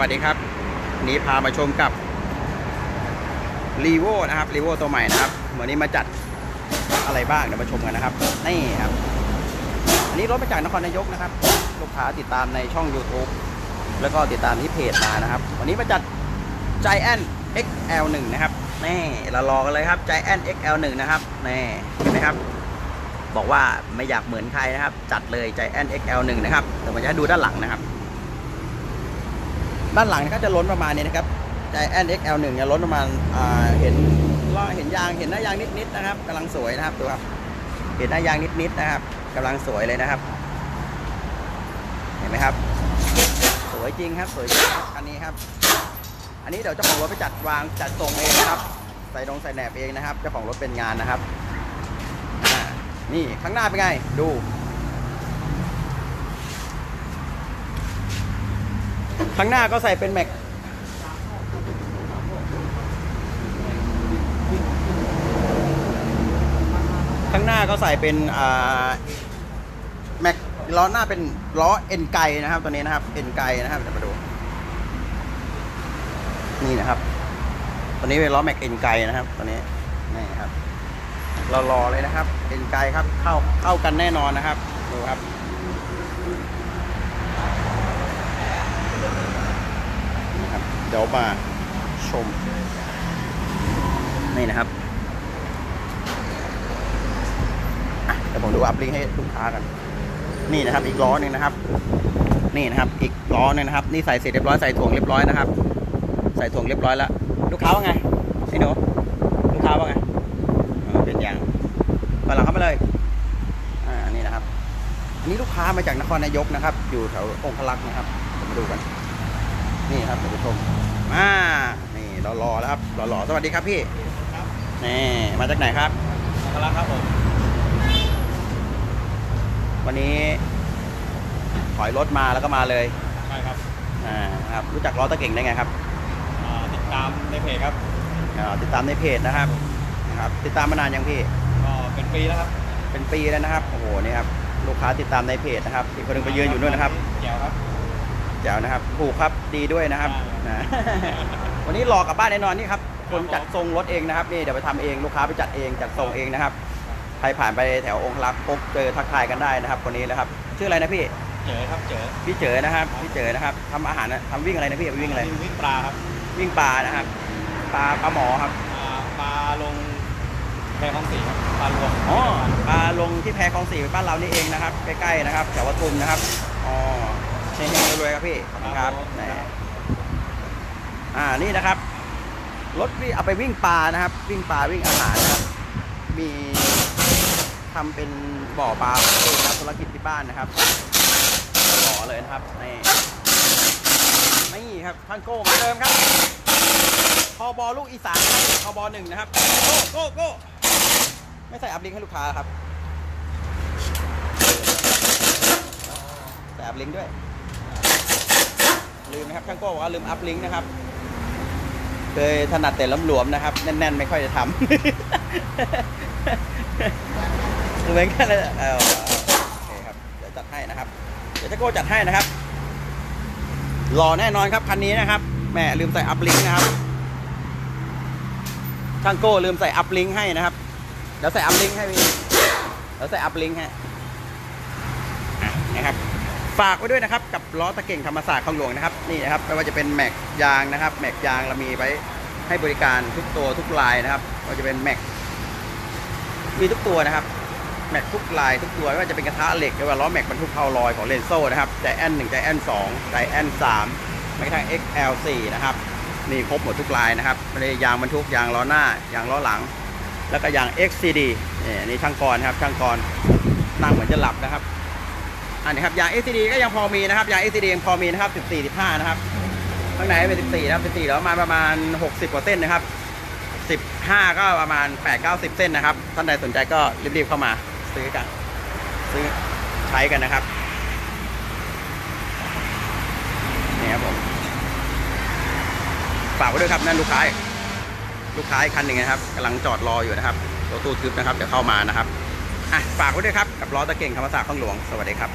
วัสดีครับวันนี้พามาชมกับรีโวนะครับรีโวตัวใหม่นะครับวันนี้มาจัดอะไรบ้างเดี๋ยวมาชมกันนะครับนี่ครับ อันนี้รถมาจากนครนายกนะครับ ลูกค้าติดตามในช่อง YouTube แล้วก็ติดตามที่เพจมานะครับ วันนี้มาจัด Giant XL1 นะครับนี่เรารอกันเลยครับ Giant XL1 นะครับนี่เห็นไหมครับ บอกว่าไม่อยากเหมือนใครนะครับ จัดเลย Giant XL1 นะครับเดี๋ยวผมจะดูด้านหลังนะครับ ด้านหลังก็จะล้นประมาณนี้นะครับ Giant XL1 เนี่ยล้นประมาณาเห็นล้อเห็นยางเห็นหน้ายางนิดๆนะครับกำลังสวยนะครับดูครับเห็นหน้ายางนิดๆนะครับกำลังสวยเลยนะครับ เห็นไหมครับ สวยจริงครับ สวยจริงคันนี้ครับ อันนี้เดี๋ยวเจ้าของรถไปจัดวางจัดส่งเองนะครับใส่ดงใส่แหนบเองนะครับเจ้าของรถเป็นงานนะครับนี่ข้างหน้าเป็นไง ดู ข้างหน้าก็ใส่เป็นแม็กข้างหน้าก็ใส่เป็นอ่าแม็กล้อหน้าเป็นล้อเอ็นไกนะครับ ตัวนี้นะครับเอ็นไกนะครับเดี๋ยวมาดูนี่นะครับตัวนี้เป็นล้อแม็กเอ็นไกนะครับตัวนี้นี่ครับเรารอเลยนะครับเอ็นไกครับเข้าเข้ากันแน่นอนนะครับดูครับนี่ครับ เดี๋ยวมาชม นี่นะครับเดี๋ยวผมดูอัพลิงให้ลูกค้ากัน นี่นะครับ อีกล้อหนึ่งนะครับ นี่นะครับ อีกล้อหนึงนะครับ นี่ใส่เสร็จเรียบร้อยใส่ถ่วงเรียบร้อยนะครับ ใส่ถ่วงเรียบร้อยแล้วลูกค้าว่าไงไอ้หนูลูกค้าว่าไงเป็นอย่างไปหลังเข้ามาเลยอ่านี่นะครับอันนี้ลูกค้ามาจากนครนายกนะครับ อยู่แถวองค์พลักษ์นะครับมาดูกัน นี่ครับท่านผู้ชมอ่านี่เรารอแล้วครับรอรอสวัสดีครับพี่ครับนี่มาจากไหนครับอัคระครับผมวันนี้ถอยรถมาแล้วก็มาเลยใช่ครับอ่าครับรู้จักล้อตะเก่งได้ไงครับอ่าติดตามในเพจครับอ่าติดตามในเพจนะครับนะครับ ติดตามมานานยังพี่ก็เป็นปีแล้วครับเป็นปีแล้วนะครับโอ้โหนี่ครับลูกค้าติดตามในเพจนะครับอีกคนหนึงไปยืนอยู่นู่นนะครับเกี่ยวครับ แจ๋วนะครับถูกครับดีด้วยนะครับใช่นะวันนี้รอกลับบ้านแน่นอนนี่ครับคนจัดทรงรถเองนะครับนี่เดี๋ยวไปทำเองลูกค้าไปจัดเองจัดทรงเองนะครับใครผ่านไปแถวองค์รักษ์พบเจอทักทายกันได้นะครับ คนนี้นะครับ ชื่ออะไรนะพี่เจอครับเจอพี่เจอนะครับพี่เจอนะครับทำอาหารนะทำวิ่งอะไรนะพี่ไปวิ่งอะไรวิ่งปลาครับวิ่งปลานะครับปลาปลาหมอครับอ่าปลาลงแพคลองสีครับปลารวมอ๋อปลาลงที่แพคลองสี่บ้านเรานี่เองนะครับใกล้ๆนะครับแถววัดทุมนะครับอ๋อ เฮงๆรวยๆครับพี่ขอบคุณครับแหมอ่านี่นะครับรถวิ่งเอาไปวิ่งปลานะครับ วิ่งปลาวิ่งอาหารนะครับ มีทำเป็นบ่อปลาเองนะธุรกิจที่บ้านนะครับหล่อเลยนะครับนี่นี่ครับท่านโก้เหมือนเดิมครับพอบอลูกอีสานนะครับพอบอหนึ่งนะครับโก้โก้โก้ไม่ใส่อัพลิงก์ให้ลูกค้าครับใส่อัพลิงก์ด้วย ลืมนะครับช่างโก้บอกว่าลืมอัพลิงก์นะครับเคยถนัดแต่ล้ำหลวมนะครับ แน่น ๆ ไม่ค่อยจะทำเหมือนกันเลยเออโอเคครับเดี๋ยวจัดให้นะครับ เดี๋ยวจะโก้จัดให้นะครับรอแน่นอนครับคันนี้นะครับแหมลืมใส่อัพลิงก์นะครับช่างโก้ลืมใส่อัพลิงก์ให้นะครับเดี๋ยวใส่อัพลิงก์ให้พี่เดี๋ยวใส่อัพลิงก์ให้นะครับ ฝากไว้ด้วยนะครับ กับล้อตะเก่งธรรมศาสตร์คลองหลวงนะครับนี่นะครับไม่ว่าจะเป็นแม็กยางนะครับ แม็กยางเรามีไว้ให้บริการทุกตัวทุกลายนะครับไม่ว่าจะเป็นแม็กมีทุกตัวนะครับแม็กทุกลายทุกตัวไม่ว่าจะเป็นกระทะเหล็กหรือว่าล้อแม็กบรรทุกเพาลอยของเลนโซ่นะครับใจแอนหนึ่งใจแอนสองใจแอนสามแม้กระทั่ง XL4 นะครับนี่ครบหมดทุกลายนะครับไม่ได้ยางบรรทุกยางล้อหน้ายางล้อหลัง แล้วก็ยาง XCD นี่อันนี่ช่างกรครับช่างกรนั่งเหมือนจะหลับนะครับ อันนี้ครับยาง XCD ก็ยังพอมีนะครับยาง XCD ยังพอมีนะครับ14 15นะครับข้างในเป็น14นะครับ14แล้วมาประมาณ 60 กว่าเส้นนะครับ 15 ก็ประมาณ 8-90 เส้นนะครับท่านใดสนใจก็รีบๆเข้ามาซื้อกัน ซื้อใช้กันนะครับนี่ครับผมฝากไว้ด้วยครับนั่นลูกค้าลูกค้าอีกคันหนึ่งนะครับกำลังจอดรออยู่นะครับรถตู้ทึบนะครับเดี๋ยวเข้ามานะครับ อะฝากไว้ด้วยครับ กับล้อตะเก่งธรรมศาสตร์ข้างหลวง สวัสดีครับ